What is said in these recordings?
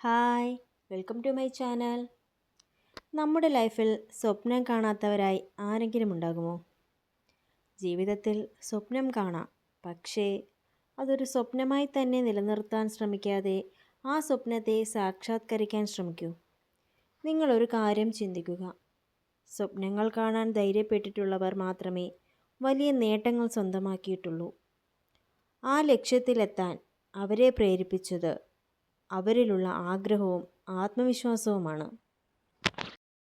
Hi welcome to my channel. നമ്മുടെ ലൈഫിൽ സ്വപ്നം കാണാത്തവരായി ആരെങ്കിലും ഉണ്ടാകുമോ? ജീവിതത്തിൽ സ്വപ്നം കാണാം പക്ഷേ അതൊരു സ്വപ്നമായി തന്നെ നിലനിർത്താൻ ശ്രമിക്കാതെ ആ സ്വപ്നത്തെ സാക്ഷാത്കരിക്കാൻ ശ്രമിക്കൂ. നിങ്ങളൊരു കാര്യം ചിന്തിക്കുക. സ്വപ്നങ്ങൾ കാണാൻ ധൈര്യപ്പെട്ടിട്ടുള്ളവർ മാത്രമേ വലിയ നേട്ടങ്ങൾ സ്വന്തമാക്കിയിട്ടുള്ളൂ. ആ ലക്ഷ്യത്തിലെത്താൻ അവരെ പ്രേരിപ്പിച്ചത് അവരിലുള്ള ആഗ്രഹവും ആത്മവിശ്വാസവുമാണ്.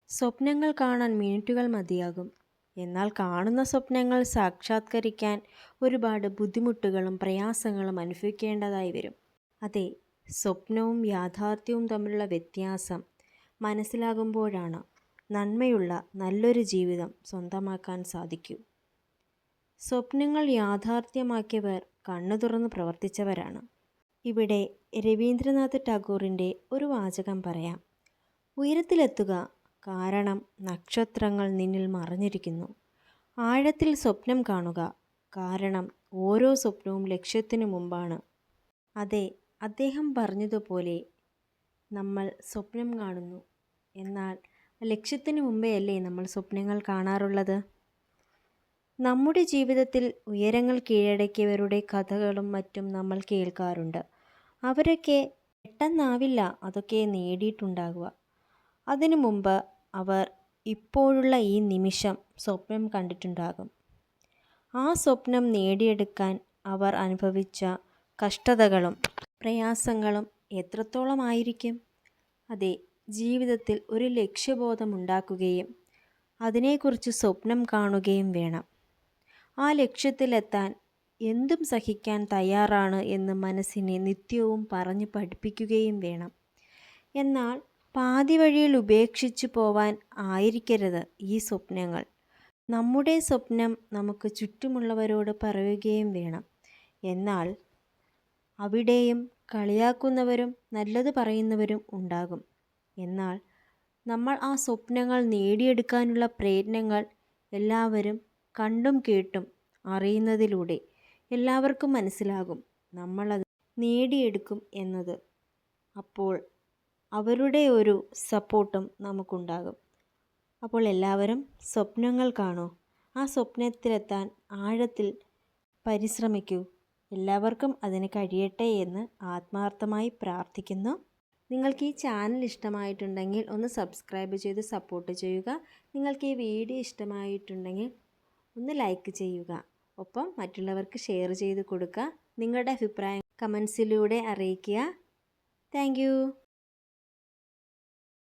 സ്വപ്നങ്ങൾ കാണാൻ മിനിറ്റുകൾ മതിയാകും. എന്നാൽ കാണുന്ന സ്വപ്നങ്ങൾ സാക്ഷാത്കരിക്കാൻ ഒരുപാട് ബുദ്ധിമുട്ടുകളും പ്രയാസങ്ങളും അനുഭവിക്കേണ്ടതായി വരും. അതെ സ്വപ്നവും യാഥാർത്ഥ്യവും തമ്മിലുള്ള വ്യത്യാസം മനസ്സിലാകുമ്പോഴാണ് നന്മയുള്ള നല്ലൊരു ജീവിതം സ്വന്തമാക്കാൻ സാധിക്കൂ. സ്വപ്നങ്ങൾ യാഥാർത്ഥ്യമാക്കിയവർ കണ്ണു തുറന്ന് പ്രവർത്തിച്ചവരാണ്. ഇവിടെ രവീന്ദ്രനാഥ് ടാഗോറിന്റെ ഒരു വാചകം പറയാം. ഉയരത്തിലെത്തുക കാരണം നക്ഷത്രങ്ങൾ നിന്നിൽ മറഞ്ഞിരിക്കുന്നു. ആഴത്തിൽ സ്വപ്നം കാണുക കാരണം ഓരോ സ്വപ്നവും ലക്ഷ്യത്തിനു മുമ്പാണ്. അതെ അദ്ദേഹം പറഞ്ഞതുപോലെ നമ്മൾ സ്വപ്നം കാണുന്നു. എന്നാൽ ലക്ഷ്യത്തിന് മുമ്പേ അല്ലേ നമ്മൾ സ്വപ്നങ്ങൾ കാണാറുള്ളത്? നമ്മുടെ ജീവിതത്തിൽ ഉയരങ്ങൾ കീഴടക്കിയവരുടെ കഥകളും മറ്റും നമ്മൾ കേൾക്കാറുണ്ട്. അവരൊക്കെ പെട്ടെന്നാവില്ല അതൊക്കെ നേടിയിട്ടുണ്ടാകുക അതിനു മുമ്പ് അവർ ഇപ്പോഴുള്ള ഈ നിമിഷം സ്വപ്നം കണ്ടിട്ടുണ്ടാകും. ആ സ്വപ്നം നേടിയെടുക്കാൻ അവർ അനുഭവിച്ച കഷ്ടതകളും പ്രയാസങ്ങളും എത്രത്തോളമായിരിക്കും അതെ ജീവിതത്തിൽ ഒരു ലക്ഷ്യബോധം ഉണ്ടാക്കുകയും അതിനെക്കുറിച്ച് സ്വപ്നം കാണുകയും വേണം. ആ ലക്ഷ്യത്തിലെത്താൻ എന്തും സഹിക്കാൻ തയ്യാറാണ് എന്ന് മനസ്സിനെ നിത്യവും പറഞ്ഞു പഠിപ്പിക്കുകയും വേണം. എന്നാൽ പാതി വഴിയിൽ ഉപേക്ഷിച്ചു പോവാൻ ആയിരിക്കരുത് ഈ സ്വപ്നങ്ങൾ. നമ്മുടെ സ്വപ്നം നമുക്ക് ചുറ്റുമുള്ളവരോട് പറയുകയും വേണം. എന്നാൽ അവിടെയും കളിയാക്കുന്നവരും നല്ലത് പറയുന്നവരും ഉണ്ടാകും. എന്നാൽ നമ്മൾ ആ സ്വപ്നങ്ങൾ നേടിയെടുക്കാനുള്ള പ്രയത്നങ്ങൾ എല്ലാവരും കണ്ടും കേട്ടും അറിയുന്നതിലൂടെ എല്ലാവർക്കും മനസ്സിലാകും. നമ്മളത് നേടിയെടുക്കും എന്നത്. അപ്പോൾ അവരുടെ ഒരു സപ്പോർട്ടും നമുക്കുണ്ടാകും. അപ്പോൾ എല്ലാവരും സ്വപ്നങ്ങൾ കാണൂ. ആ സ്വപ്നത്തിലെത്താൻ ആഴത്തിൽ പരിശ്രമിക്കൂ. എല്ലാവർക്കും അതിന് കഴിയട്ടെ എന്ന് ആത്മാർത്ഥമായി പ്രാർത്ഥിക്കുന്നു. നിങ്ങൾക്ക് ഈ ചാനൽ ഇഷ്ടമായിട്ടുണ്ടെങ്കിൽ ഒന്ന് സബ്സ്ക്രൈബ് ചെയ്ത് സപ്പോർട്ട് ചെയ്യുക. നിങ്ങൾക്ക് ഈ വീഡിയോ ഇഷ്ടമായിട്ടുണ്ടെങ്കിൽ ഒന്ന് ലൈക്ക് ചെയ്യുക. ഒപ്പം മറ്റുള്ളവർക്ക് ഷെയർ ചെയ്ത് കൊടുക്കുക. നിങ്ങളുടെ അഭിപ്രായം കമൻസിലൂടെ അറിയിക്കുക. താങ്ക്